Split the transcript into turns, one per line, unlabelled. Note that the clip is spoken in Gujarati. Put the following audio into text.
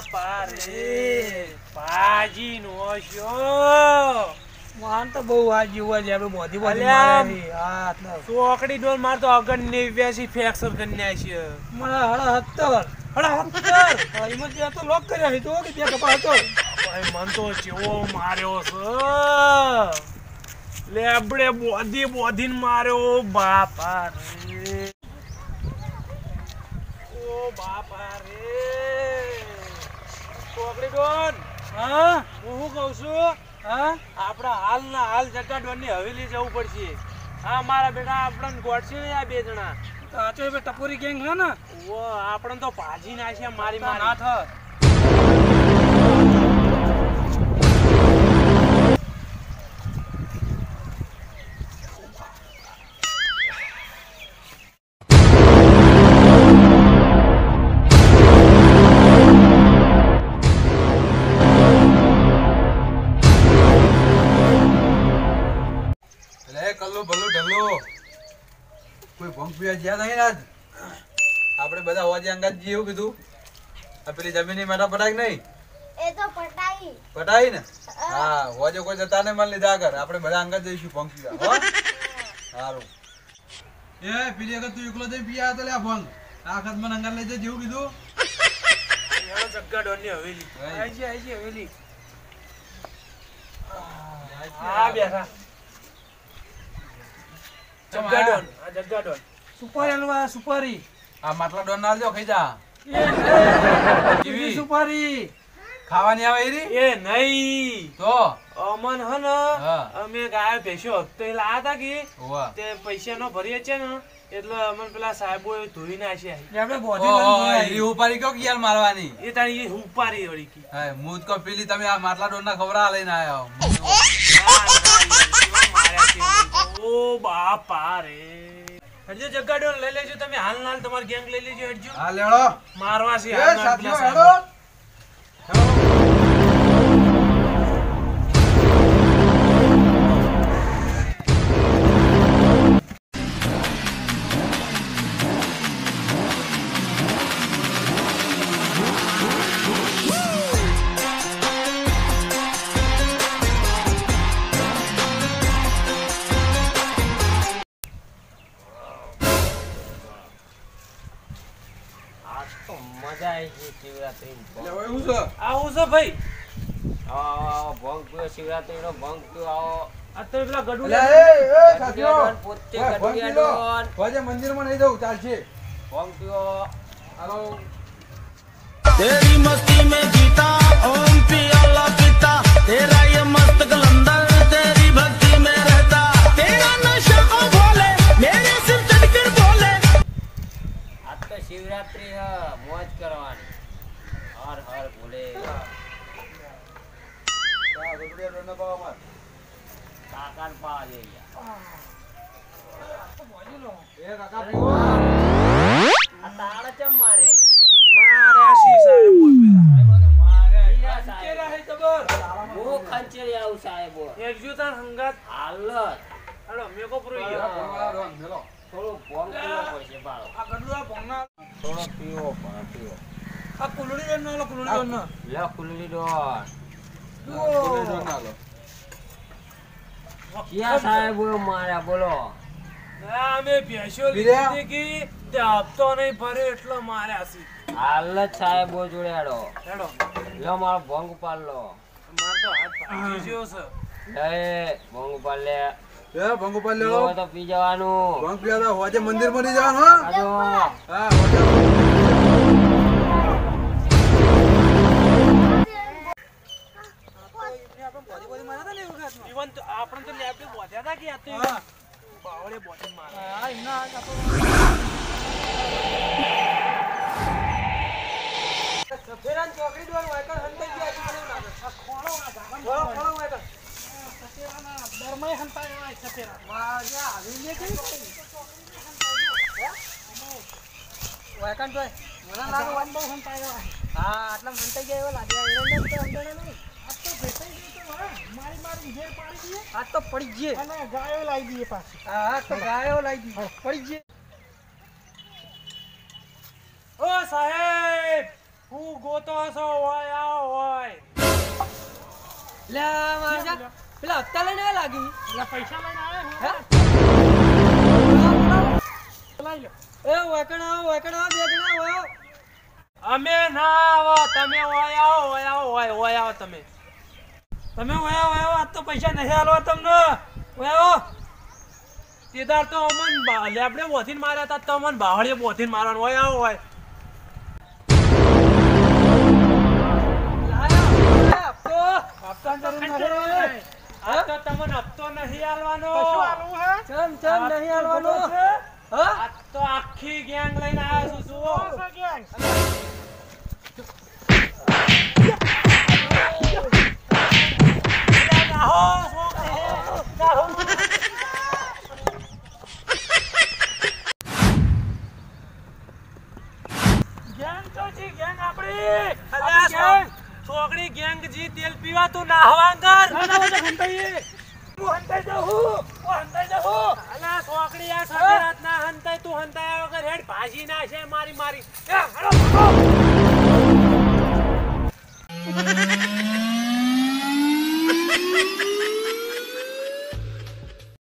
બાપા રે નો શો
વાહન તો બહુ આ જીવવા છે આપણે બોધી બોધી મારે હા
ચોકડી ડોલ માર તો અગર નેવ્યાસી ફ્રેક્ચર કરી નાખ્યો
મને હળા સત્તર
હળા હત્તર
હા, એમાં ત્યાં તો લોક કર્યા છે તો કે ત્યાં કપા હતો.
ભાઈ મન તો ચેવો માર્યો છે. લેબડે બોધી બોધીને માર્યો. બાપા રે. ઓ બાપા રે. ચોકડી ડોન.
હા?
હું શું કહું છું?
હા?
આપણા હાલના હાલ જગાડવાની હવેલી જવું પડશે. હા મારા બેટા આપણને ગોઠશે ને આ બે જણા?
સાચો ટપોરી ગેંગ છે ને?
ઓ આપણને તો ભાજી નાખ્યા મારી
ના
મારી.
કોઈ જ્યાં નહીં આજ આપણે બધા હોવાથી અંગાત એવું કીધું. આ પેલી જમીન માટા પટાય કે નહીં?
એ તો પટાઈ
પટાઈ ને? હા. હોજો કોઈ જતા ને માલ લીધા આગળ. આપણે બધા અંગાજ જઈશું પંખી સારું એ પેલી આગળ તું એકલો જઈ પીયા તો લે આ ભંગ આ વખત મને અંગાત લઈ જજે જેવું કીધું.
જગાડવાની હવેલી
હવેલી
હા બેઠા. જગાડોન આ જગાડોન
સુપારી હલવા સુપારી.
આ માટલા ડોન ના ખાઈ જા.
કેવી? સુપારી.
ખાવાની આવે એ રી
એ નહીં.
તો?
અમન હન અમે ગાય ભેંસો લાયા તા કે તે પૈસા નો ભરીએ છે ને એટલે અમન પેલા સાહેબો ધોઈ નાખ્યા
જે આપણે બોધી
ઈ ઉપાડી કયો કિયાલ મારવાની?
એ તારી એ ઉપારી વળી કી.
હા મૂત કો પેલી તમે આ માટલા ડોન ના ખબરા લઈને
તો. ઓ બાપા રે. હરજો જગાડો લઈ લેજો તમે. હાલ હાલ તમારી ગેંગ લઈ લેજો હરજો.
હા લેડો.
મારવા છે
હેડો.
શિવરાત્રી નો ભંગ. પીવો આવો.
અત્યારે પેલા ગડુ
પોતે
ગડુ મંદિરમાં નહીં જવું ચાલશે.
ભંગ પીવો.
હાલો.
તેરી મસ્તી
મે જીતા ઓમ
થોડું પીવો પણ પીવો.
આ કુલડી ડોન નો કુલડી ડોન નો
લે ખુલ્લી ડોન
પેલી ડોન ના લો.
ક્યાં સાહેબો માર્યા બોલો.
ના અમે ભેંસો? લીધી કે તે હપ્તો નહીં ભર્યો એટલો માર્યા છે
હાલત સાહેબો જોડેડો.
હેડો.
લો મારો ભંગ પાડ લો.
માર તો હાથ ભાંગી ગયો છે.
લે ભંગ પાડ લે.
એ ભંગ લેવો.
પીવો તો પી જવાનું.
ભંગ પીવા હોજે મંદિરમાં નહીં જવાનું, હો. હા, હોજે.
ઈવન તો આપણે તો લેબડે બોધ્યા હતા કે આ તો
હા.
બાવળે બોધી મારે.
હા એના આ કાપો સફેરાન ચોકડી ડોન વાયકર હંતાઈ ગયા છે મને લાગે. ખોળો આ ખોળો ખોળો વાયકર સફેરાના દરમય હંતાઈ હોય સફેરા. વાહ આવી લે કઈ વાયકન તો મને લાગે વન બહુ હંતાઈ હોય હા આટલા હંતાઈ ગયા એવા લાગે તો હંતાઈ નહીં. મારી મારી ઘેર પાડી દીએ આ તો પડી જઈએ અને ગાયો લાવી દઈએ પાછી. હા તો ગાયો લાવી દી પડી જઈએ
ઓ સાહેબ હું ગોતો છો હોય આ હોય.
લે મારે પેલા હપ્તા લઈને લાગી.
એટલે પૈસા લઈને આવ્યા
હે? એ વાકણ આવો વાકણ આવો બે જણા આવો.
અમે ના આવો તમે આવો આવો હોય હોય આવો તમે. તમે હોય આવો આજ તો પૈસા નથી આલવા તમને. આવો તેદાર તો અમન લેબડે બોધીને માર્યા હતા તો અમન બાવળીએ બોધીને મારવાનું. હોય આવો હોય તમને હપ્તો નહીં
ચમ ચમ નહીં હાલવાનો.
તો આખી ગેંગ લઈને આવ્યા છું જુઓ. નાહો, ગેંગ તો ગેંગ આપણી. અલ્યા ગેંગ. છોકરી ગેંગ જી તેલ પીવા તું નાહવાંગર હંતાઈ હું હંતાઈ જાઉં હું હંતાઈ જાઉં અલ્યા છોકરી આ સારી રાત ના હંતાઈ તું હંતાઈ વગર હેડ ભાજી ના છે મારી. મારી